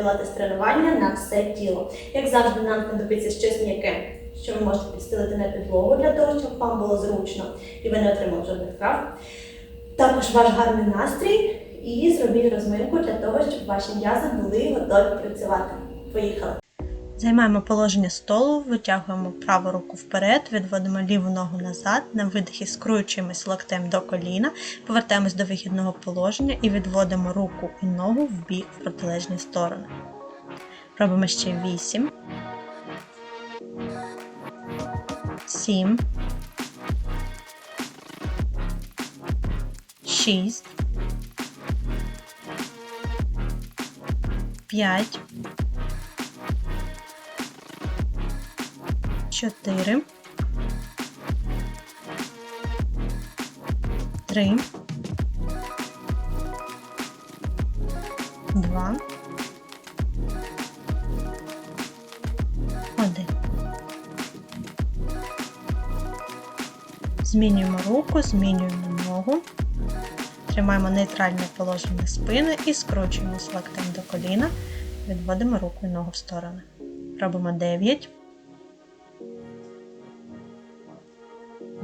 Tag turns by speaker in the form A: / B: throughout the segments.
A: пілатес тренування на все тіло. Як завжди, нам знадобиться щось м'яке, що ви можете підстелити на підлогу для того, щоб вам було зручно і ви не отримали жодних втрат. Також ваш гарний настрій і зробіть розминку для того, щоб ваші м'язи були готові працювати. Поїхали!
B: Займаємо положення столу, витягуємо праву руку вперед, відводимо ліву ногу назад, на видихі скручуємось локтем до коліна, повертаємось до вихідного положення і відводимо руку і ногу в бік в протилежні сторони. Робимо ще 8, 7, 6, 5, чотири, три, два, один. Змінюємо руку, змінюємо ногу. Тримаємо нейтральне положення спини і скручуємо локтем до коліна. Відводимо руку і ногу в сторони. Робимо 9.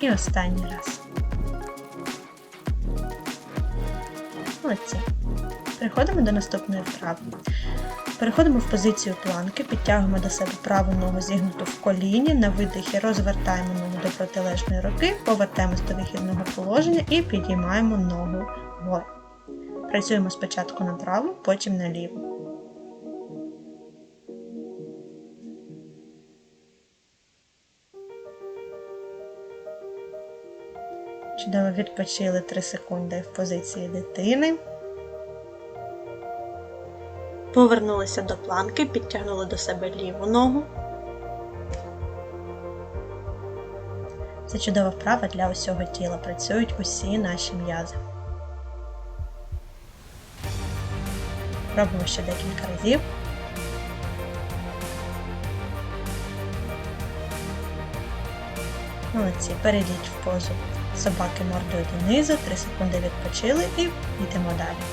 B: І останній раз. Молодці. Переходимо до наступної вправи. Переходимо в позицію планки, підтягуємо до себе праву ногу зігнуту в коліні, на видихі розвертаємо ногу до протилежної руки, повертаємось до вихідного положення і підіймаємо ногу вгору. Працюємо спочатку на праву, потім на ліву. Чудово відпочили 3 секунди в позиції дитини. Повернулися до планки, підтягнули до себе ліву ногу. Це чудова вправа для усього тіла. Працюють усі наші м'язи. Робимо ще декілька разів. Молодці, перейдіть в позу собаки мордою донизу, 3 секунди відпочили і йдемо далі.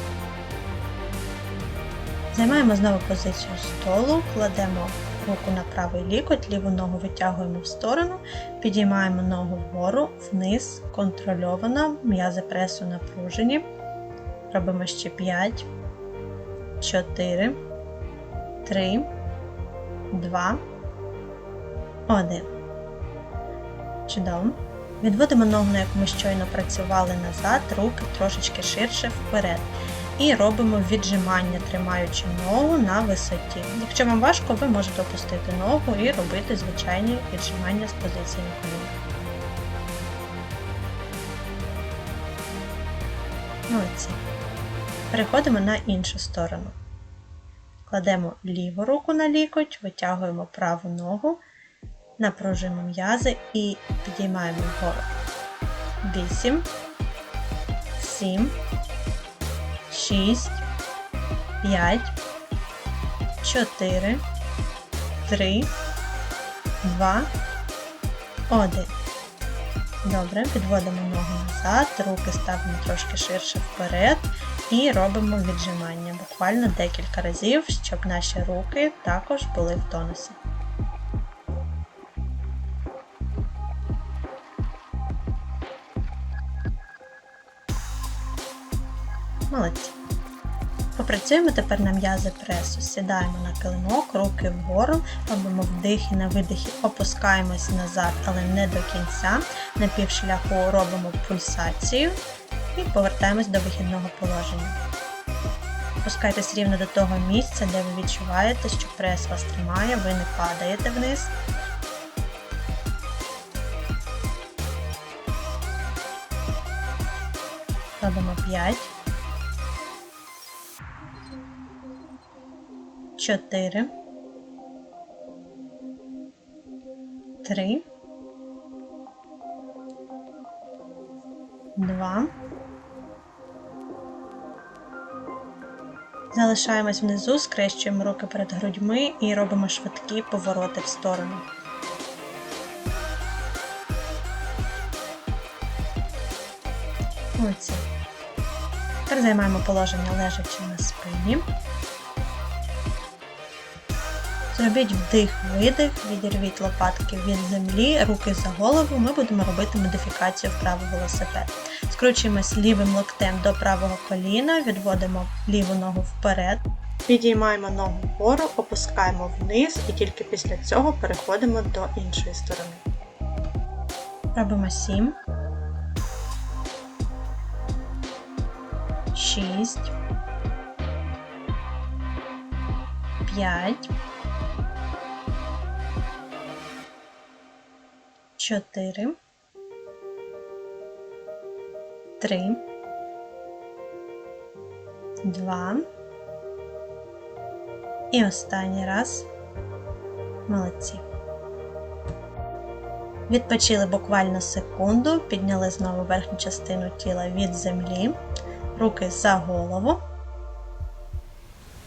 B: Займаємо знову позицію столу, кладемо руку на правий лікоть, ліву ногу витягуємо в сторону, підіймаємо ногу вгору, вниз, контрольовано, м'язи пресу напружені. Робимо ще 5, 4, 3, 2, 1. Чудово. Відводимо ногу, на яку ми щойно працювали назад, руки трошечки ширше вперед. І робимо віджимання, тримаючи ногу на висоті. Якщо вам важко, ви можете опустити ногу і робити звичайні віджимання з позиції на. Молодці. Переходимо на іншу сторону. Кладемо ліву руку на лікоть, витягуємо праву ногу напружуємо м'язи і підіймаємо вгору. 8, 7, 6, 5, 4, 3, 2, 1. Добре, підводимо ногу назад, руки ставимо трошки ширше вперед і робимо віджимання буквально декілька разів, щоб наші руки також були в тонусі. Молодці. Попрацюємо тепер на м'язи пресу. Сідаємо на килимок, руки вгору, робимо вдихи на видихи, опускаємось назад, але не до кінця. На півшляху робимо пульсацію і повертаємось до вихідного положення. Опускайтесь рівно до того місця, де ви відчуваєте, що прес вас тримає, ви не падаєте вниз. Робимо 5. Чотири, три, два. Залишаємось внизу, скрещуємо руки перед грудьми і робимо швидкі повороти в сторону. Молодці. Тепер займаємо положення лежачи на спині. Зробіть вдих-видих, відірвіть лопатки від землі, руки за голову. Ми будемо робити модифікацію вправо велосипед. Скручуємось лівим локтем до правого коліна, відводимо ліву ногу вперед, підіймаємо ногу вгору, опускаємо вниз і тільки після цього переходимо до іншої сторони. Робимо 7. 6. 5. 4. 3. 2. І останній раз. Молодці. Відпочили буквально секунду, підняли знову верхню частину тіла від землі, руки за голову.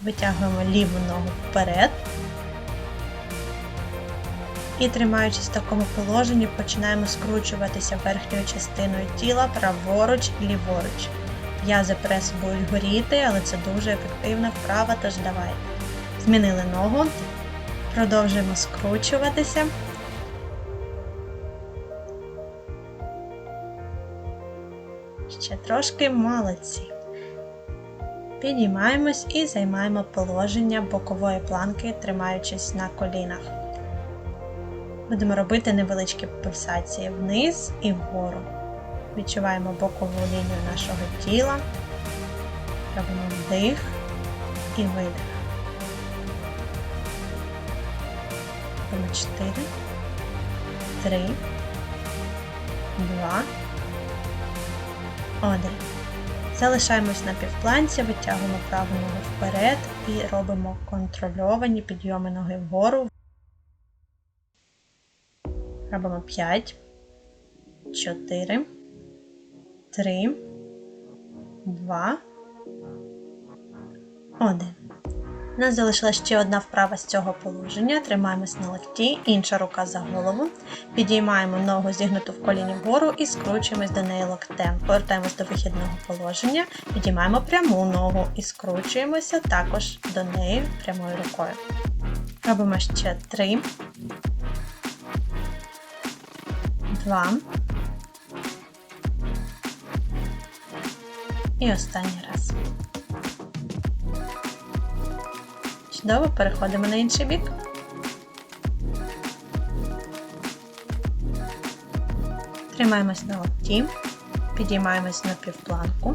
B: Витягуємо ліву ногу вперед. І тримаючись в такому положенні, починаємо скручуватися верхньою частиною тіла праворуч і ліворуч. М'язи пресу будуть горіти, але це дуже ефективна вправа, тож давайте. Змінили ногу, продовжуємо скручуватися. Ще трошки молодці. Підіймаємось і займаємо положення бокової планки, тримаючись на колінах. Будемо робити невеличкі пульсації вниз і вгору. Відчуваємо бокову лінію нашого тіла. Робимо вдих і видих. Робимо 4, 3, 2, 1. Залишаємось на півпланці, витягуємо праву ногу вперед і робимо контрольовані підйоми ноги вгору. Робимо 5, 4, 3, 2, 1. У нас залишилася ще одна вправа з цього положення. Тримаємось на локті, інша рука за голову. Підіймаємо ногу зігнуту в коліні вгору і скручуємось до неї локтем. Повертаємось до вихідного положення, підіймаємо пряму ногу і скручуємося також до неї прямою рукою. Робимо ще 3, 2. І останній раз. Чудово, переходимо на інший бік. Тримаємось на локті, підіймаємось на півпланку.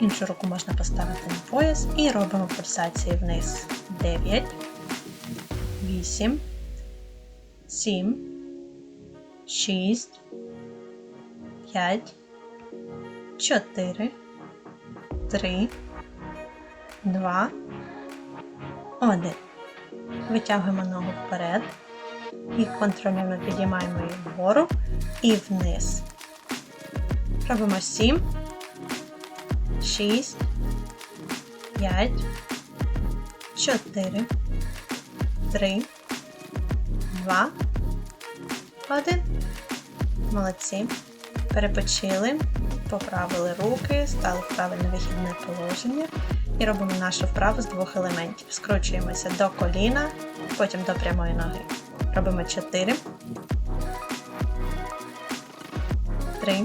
B: Іншу руку можна поставити на пояс і робимо пульсації вниз. 9, 8, 7, 6, 5, 4, 3, 2, 1. Витягуємо ногу вперед і контрольно підіймаємо її вгору і вниз. Робимо 7, 6, 5, 4, 3, 2, 1. Молодці. Перепочили, поправили руки, стали в правильне вихідне положення. І робимо нашу вправу з двох елементів. Скручуємося до коліна, потім до прямої ноги. Робимо 4, 3,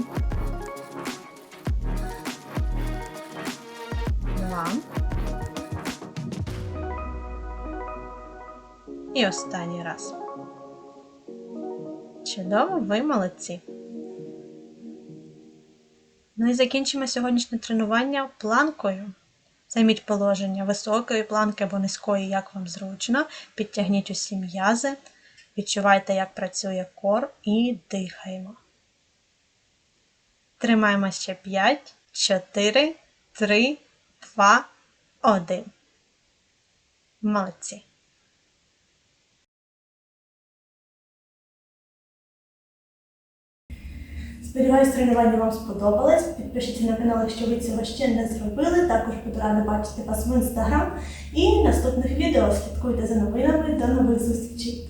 B: 2. І останній раз. Чудово, ви молодці. Ну і закінчимо сьогоднішнє тренування планкою. Займіть положення високої планки або низької, як вам зручно. Підтягніть усі м'язи. Відчувайте, як працює кор, і дихаємо. Тримаємо ще 5, 4, 3, 2, 1. Молодці!
A: Сподіваюсь, тренування вам сподобалось. Підпишіться на канал, якщо ви цього ще не зробили. Також буду рада бачити вас в інстаграм і наступних відео. Слідкуйте за новинами. До нових зустрічей!